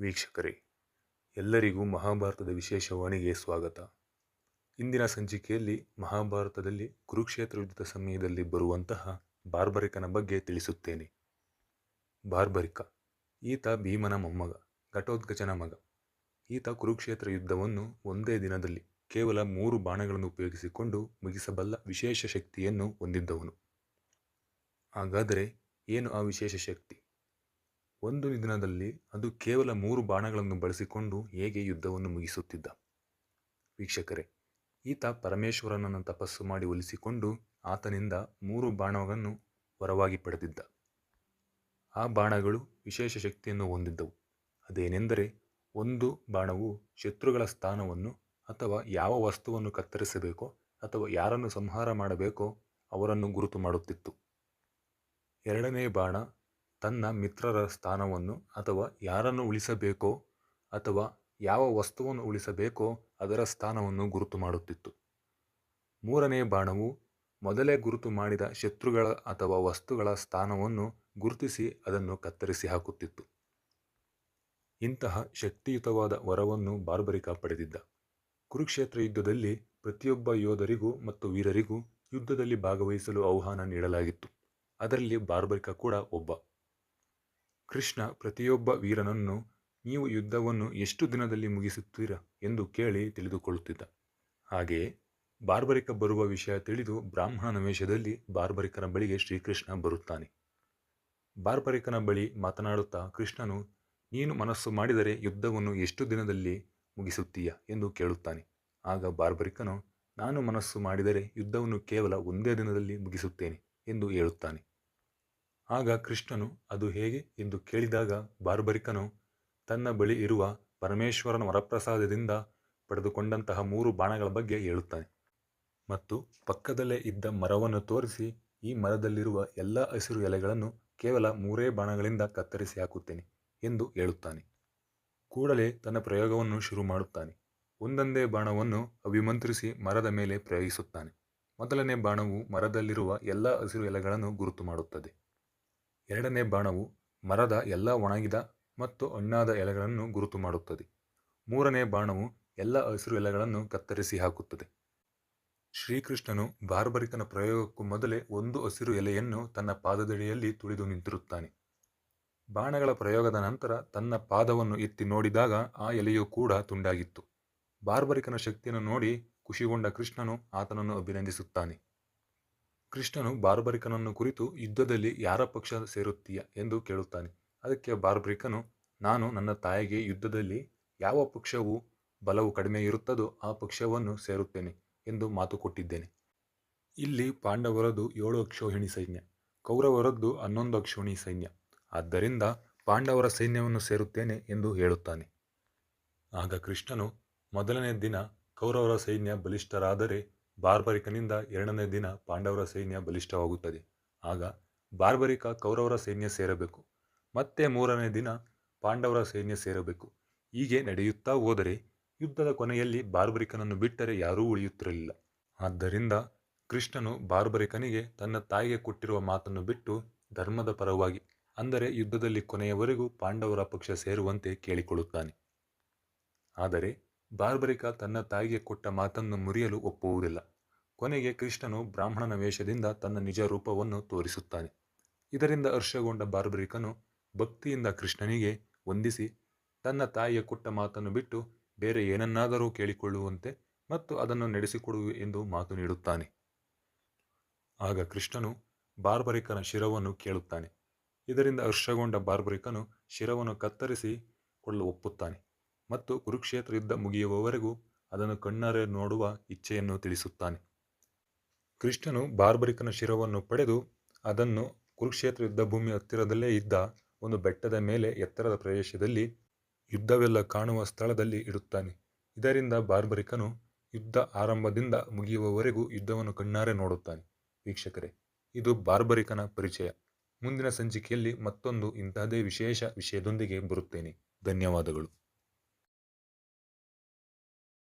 ವೀಕ್ಷಕರೇ, ಎಲ್ಲರಿಗೂ ಮಹಾಭಾರತದ ವಿಶೇಷವಾಣಿಗೆ ಸ್ವಾಗತ. ಇಂದಿನ ಸಂಚಿಕೆಯಲ್ಲಿ ಮಹಾಭಾರತದಲ್ಲಿ ಕುರುಕ್ಷೇತ್ರ ಯುದ್ಧದ ಸಮಯದಲ್ಲಿ ಬರುವಂತಹ ಬಾರ್ಬರಿಕನ ಬಗ್ಗೆ ತಿಳಿಸುತ್ತೇನೆ. ಬಾರ್ಬರಿಕ, ಈತ ಭೀಮನ ಮೊಮ್ಮಗ ಘಟೋದ್ಗಜನ ಮಗ. ಈತ ಕುರುಕ್ಷೇತ್ರ ಯುದ್ಧವನ್ನು ಒಂದೇ ದಿನದಲ್ಲಿ ಕೇವಲ ಮೂರು ಬಾಣಗಳನ್ನು ಉಪಯೋಗಿಸಿಕೊಂಡು ಮುಗಿಸಬಲ್ಲ ವಿಶೇಷ ಶಕ್ತಿಯನ್ನು ಹೊಂದಿದ್ದವನು. ಹಾಗಾದರೆ ಏನು ಆ ವಿಶೇಷ ಶಕ್ತಿ? ಒಂದು ದಿನದಲ್ಲಿ ಅದು ಕೇವಲ ಮೂರು ಬಾಣಗಳನ್ನು ಬಳಸಿಕೊಂಡು ಹೇಗೆ ಯುದ್ಧವನ್ನು ಮುಗಿಸುತ್ತಿದ್ದ. ವೀಕ್ಷಕರೇ, ಈತ ಪರಮೇಶ್ವರನನ್ನು ತಪಸ್ಸು ಮಾಡಿ ಒಲಿಸಿಕೊಂಡು ಆತನಿಂದ ಮೂರು ಬಾಣಗಳನ್ನು ವರವಾಗಿ ಪಡೆದಿದ್ದ. ಆ ಬಾಣಗಳು ವಿಶೇಷ ಶಕ್ತಿಯನ್ನು ಹೊಂದಿದ್ದವು. ಅದೇನೆಂದರೆ, ಒಂದು ಬಾಣವು ಶತ್ರುಗಳ ಸ್ಥಾನವನ್ನು ಅಥವಾ ಯಾವ ವಸ್ತುವನ್ನು ಕತ್ತರಿಸಬೇಕೋ ಅಥವಾ ಯಾರನ್ನು ಸಂಹಾರ ಮಾಡಬೇಕೋ ಅವರನ್ನು ಗುರುತು ಮಾಡುತ್ತಿತ್ತು. ಎರಡನೇ ಬಾಣ ತನ್ನ ಮಿತ್ರರ ಸ್ಥಾನವನ್ನು ಅಥವಾ ಯಾರನ್ನು ಉಳಿಸಬೇಕೋ ಅಥವಾ ಯಾವ ವಸ್ತುವನ್ನು ಉಳಿಸಬೇಕೋ ಅದರ ಸ್ಥಾನವನ್ನು ಗುರುತು ಮಾಡುತ್ತಿತ್ತು. ಮೂರನೇ ಬಾಣವು ಮೊದಲೇ ಗುರುತು ಮಾಡಿದ ಶತ್ರುಗಳ ಅಥವಾ ವಸ್ತುಗಳ ಸ್ಥಾನವನ್ನು ಗುರುತಿಸಿ ಅದನ್ನು ಕತ್ತರಿಸಿ ಹಾಕುತ್ತಿತ್ತು. ಇಂತಹ ಶಕ್ತಿಯುತವಾದ ವರವನ್ನು ಬಾರ್ಬರಿಕ ಪಡೆದಿದ್ದ. ಕುರುಕ್ಷೇತ್ರ ಯುದ್ಧದಲ್ಲಿ ಪ್ರತಿಯೊಬ್ಬ ಯೋಧರಿಗೂ ಮತ್ತು ವೀರರಿಗೂ ಯುದ್ಧದಲ್ಲಿ ಭಾಗವಹಿಸಲು ಆಹ್ವಾನ ನೀಡಲಾಗಿತ್ತು. ಅದರಲ್ಲಿ ಬಾರ್ಬರಿಕ ಕೂಡ ಒಬ್ಬ. ಕೃಷ್ಣ ಪ್ರತಿಯೊಬ್ಬ ವೀರನನ್ನು, ನೀವು ಯುದ್ಧವನ್ನು ಎಷ್ಟು ದಿನದಲ್ಲಿ ಮುಗಿಸುತ್ತೀರಾ? ಎಂದು ಕೇಳಿ ತಿಳಿದುಕೊಳ್ಳುತ್ತಿದ್ದ. ಹಾಗೆಯೇ ಬಾರ್ಬರಿಕ ಬರುವ ವಿಷಯ ತಿಳಿದು ಬ್ರಾಹ್ಮಣನ ವೇಷದಲ್ಲಿ ಬಾರ್ಬರಿಕನ ಬಳಿಗೆ ಶ್ರೀಕೃಷ್ಣ ಬರುತ್ತಾನೆ. ಬಾರ್ಬರಿಕನ ಬಳಿ ಮಾತನಾಡುತ್ತಾ ಕೃಷ್ಣನು, ನೀನು ಮನಸ್ಸು ಮಾಡಿದರೆ ಯುದ್ಧವನ್ನು ಎಷ್ಟು ದಿನದಲ್ಲಿ ಮುಗಿಸುತ್ತೀಯ? ಎಂದು ಕೇಳುತ್ತಾನೆ. ಆಗ ಬಾರ್ಬರಿಕನು, ನಾನು ಮನಸ್ಸು ಮಾಡಿದರೆ ಯುದ್ಧವನ್ನು ಕೇವಲ ಒಂದೇ ದಿನದಲ್ಲಿ ಮುಗಿಸುತ್ತೇನೆ ಎಂದು ಹೇಳುತ್ತಾನೆ. ಆಗ ಕೃಷ್ಣನು, ಅದು ಹೇಗೆ? ಎಂದು ಕೇಳಿದಾಗ ಬಾರ್ಬರಿಕನು, ತನ್ನ ಬಳಿ ಇರುವ ಪರಮೇಶ್ವರನ ವರಪ್ರಸಾದದಿಂದ ಪಡೆದುಕೊಂಡಂತಹ ಮೂರು ಬಾಣಗಳ ಬಗ್ಗೆ ಹೇಳುತ್ತಾನೆ. ಮತ್ತು ಪಕ್ಕದಲ್ಲೇ ಇದ್ದ ಮರವನ್ನು ತೋರಿಸಿ ಈ ಮರದಲ್ಲಿರುವ ಎಲ್ಲ ಹಸಿರು ಎಲೆಗಳನ್ನು ಕೇವಲ ಮೂರೇ ಬಾಣಗಳಿಂದ ಕತ್ತರಿಸಿ ಹಾಕುತ್ತೇನೆ ಎಂದು ಹೇಳುತ್ತಾನೆ. ಕೂಡಲೇ ತನ್ನ ಪ್ರಯೋಗವನ್ನು ಶುರು ಮಾಡುತ್ತಾನೆ. ಒಂದೊಂದೇ ಬಾಣವನ್ನು ಅಭಿಮಂತ್ರಿಸಿ ಮರದ ಮೇಲೆ ಪ್ರಯೋಗಿಸುತ್ತಾನೆ. ಮೊದಲನೇ ಬಾಣವು ಮರದಲ್ಲಿರುವ ಎಲ್ಲ ಹಸಿರು ಎಲೆಗಳನ್ನು ಗುರುತು ಮಾಡುತ್ತದೆ. ಎರಡನೇ ಬಾಣವು ಮರದ ಎಲ್ಲ ಒಣಗಿದ ಮತ್ತು ಹಣ್ಣಾದ ಎಲೆಗಳನ್ನು ಗುರುತು ಮಾಡುತ್ತದೆ. ಮೂರನೇ ಬಾಣವು ಎಲ್ಲ ಹಸಿರು ಎಲೆಗಳನ್ನು ಕತ್ತರಿಸಿ ಹಾಕುತ್ತದೆ. ಶ್ರೀಕೃಷ್ಣನು ಬಾರ್ಬರಿಕನ ಪ್ರಯೋಗಕ್ಕೂ ಮೊದಲೇ ಒಂದು ಹಸಿರು ಎಲೆಯನ್ನು ತನ್ನ ಪಾದದಡಿಯಲ್ಲಿ ತುಳಿದು ನಿಂತಿರುತ್ತಾನೆ. ಬಾಣಗಳ ಪ್ರಯೋಗದ ನಂತರ ತನ್ನ ಪಾದವನ್ನು ಎತ್ತಿ ನೋಡಿದಾಗ ಆ ಎಲೆಯೂ ಕೂಡ ತುಂಡಾಗಿತ್ತು. ಬಾರ್ಬರಿಕನ ಶಕ್ತಿಯನ್ನು ನೋಡಿ ಖುಷಿಗೊಂಡ ಕೃಷ್ಣನು ಆತನನ್ನು ಅಭಿನಂದಿಸುತ್ತಾನೆ. ಕೃಷ್ಣನು ಬಾರ್ಬರಿಕನನ್ನು ಕುರಿತು ಯುದ್ಧದಲ್ಲಿ ಯಾರ ಪಕ್ಷ ಸೇರುತ್ತೀಯ ಎಂದು ಕೇಳುತ್ತಾನೆ. ಅದಕ್ಕೆ ಬಾರ್ಬರಿಕನು, ನಾನು ನನ್ನ ತಾಯಿಗೆ ಯುದ್ಧದಲ್ಲಿ ಯಾವ ಪಕ್ಷವು ಬಲವು ಕಡಿಮೆ ಇರುತ್ತದೋ ಆ ಪಕ್ಷವನ್ನು ಸೇರುತ್ತೇನೆ ಎಂದು ಮಾತು ಕೊಟ್ಟಿದ್ದೇನೆ. ಇಲ್ಲಿ ಪಾಂಡವರದ್ದು ಏಳು ಅಕ್ಷೋಹಿಣಿ ಸೈನ್ಯ, ಕೌರವರದ್ದು ಹನ್ನೊಂದು ಅಕ್ಷೋಹಿಣಿ ಸೈನ್ಯ. ಆದ್ದರಿಂದ ಪಾಂಡವರ ಸೈನ್ಯವನ್ನು ಸೇರುತ್ತೇನೆ ಎಂದು ಹೇಳುತ್ತಾನೆ. ಆಗ ಕೃಷ್ಣನು, ಮೊದಲನೇ ದಿನ ಕೌರವರ ಸೈನ್ಯ ಬಲಿಷ್ಠರಾದರೆ ಬಾರ್ಬರಿಕನಿಂದ ಎರಡನೇ ದಿನ ಪಾಂಡವರ ಸೈನ್ಯ ಬಲಿಷ್ಠವಾಗುತ್ತದೆ. ಆಗ ಬಾರ್ಬರಿಕ ಕೌರವರ ಸೈನ್ಯ ಸೇರಬೇಕು. ಮತ್ತೆ ಮೂರನೇ ದಿನ ಪಾಂಡವರ ಸೈನ್ಯ ಸೇರಬೇಕು. ಹೀಗೆ ನಡೆಯುತ್ತಾ ಹೋದರೆ ಯುದ್ಧದ ಕೊನೆಯಲ್ಲಿ ಬಾರ್ಬರಿಕನನ್ನು ಬಿಟ್ಟರೆ ಯಾರೂ ಉಳಿಯುತ್ತಿರಲಿಲ್ಲ. ಆದ್ದರಿಂದ ಕೃಷ್ಣನು ಬಾರ್ಬರಿಕನಿಗೆ ತನ್ನ ತಾಯಿಗೆ ಕೊಟ್ಟಿರುವ ಮಾತನ್ನು ಬಿಟ್ಟು ಧರ್ಮದ ಪರವಾಗಿ, ಅಂದರೆ ಯುದ್ಧದಲ್ಲಿ ಕೊನೆಯವರೆಗೂ ಪಾಂಡವರ ಪಕ್ಷ ಸೇರುವಂತೆ ಕೇಳಿಕೊಳ್ಳುತ್ತಾನೆ. ಆದರೆ ಬಾರ್ಬರಿಕ ತನ್ನ ತಾಯಿಗೆ ಕೊಟ್ಟ ಮಾತನ್ನು ಮುರಿಯಲು ಒಪ್ಪುವುದಿಲ್ಲ. ಕೊನೆಗೆ ಕೃಷ್ಣನು ಬ್ರಾಹ್ಮಣನ ವೇಷದಿಂದ ತನ್ನ ನಿಜ ರೂಪವನ್ನು ತೋರಿಸುತ್ತಾನೆ. ಇದರಿಂದ ಹರ್ಷಗೊಂಡ ಬಾರ್ಬರಿಕನು ಭಕ್ತಿಯಿಂದ ಕೃಷ್ಣನಿಗೆ ವಂದಿಸಿ, ತನ್ನ ತಾಯಿಯ ಕೊಟ್ಟ ಮಾತನ್ನು ಬಿಟ್ಟು ಬೇರೆ ಏನನ್ನಾದರೂ ಕೇಳಿಕೊಳ್ಳುವಂತೆ ಮತ್ತು ಅದನ್ನು ನಡೆಸಿಕೊಡುವೆ ಎಂದು ಮಾತು ನೀಡುತ್ತಾನೆ. ಆಗ ಕೃಷ್ಣನು ಬಾರ್ಬರಿಕನ ಶಿರವನ್ನು ಕೇಳುತ್ತಾನೆ. ಇದರಿಂದ ಹರ್ಷಗೊಂಡ ಬಾರ್ಬರಿಕನು ಶಿರವನ್ನು ಕತ್ತರಿಸಿ ಕೊಳ್ಳಲು ಒಪ್ಪುತ್ತಾನೆ. ಮತ್ತು ಕುರುಕ್ಷೇತ್ರ ಯುದ್ಧ ಮುಗಿಯುವವರೆಗೂ ಅದನ್ನು ಕಣ್ಣಾರೆ ನೋಡುವ ಇಚ್ಛೆಯನ್ನು ತಿಳಿಸುತ್ತಾನೆ. ಕೃಷ್ಣನು ಬಾರ್ಬರಿಕನ ಶಿರವನ್ನು ಪಡೆದು ಅದನ್ನು ಕುರುಕ್ಷೇತ್ರ ಯುದ್ಧ ಭೂಮಿ ಹತ್ತಿರದಲ್ಲೇ ಇದ್ದ ಒಂದು ಬೆಟ್ಟದ ಮೇಲೆ ಎತ್ತರದ ಪ್ರದೇಶದಲ್ಲಿ ಯುದ್ಧವೆಲ್ಲ ಕಾಣುವ ಸ್ಥಳದಲ್ಲಿ ಇಡುತ್ತಾನೆ. ಇದರಿಂದ ಬಾರ್ಬರಿಕನು ಯುದ್ಧ ಆರಂಭದಿಂದ ಮುಗಿಯುವವರೆಗೂ ಯುದ್ಧವನ್ನು ಕಣ್ಣಾರೆ ನೋಡುತ್ತಾನೆ. ವೀಕ್ಷಕರೇ, ಇದು ಬಾರ್ಬರಿಕನ ಪರಿಚಯ. ಮುಂದಿನ ಸಂಚಿಕೆಯಲ್ಲಿ ಮತ್ತೊಂದು ಇಂತಹದೇ ವಿಶೇಷ ವಿಷಯದೊಂದಿಗೆ ಬರುತ್ತೇನೆ. ಧನ್ಯವಾದಗಳು.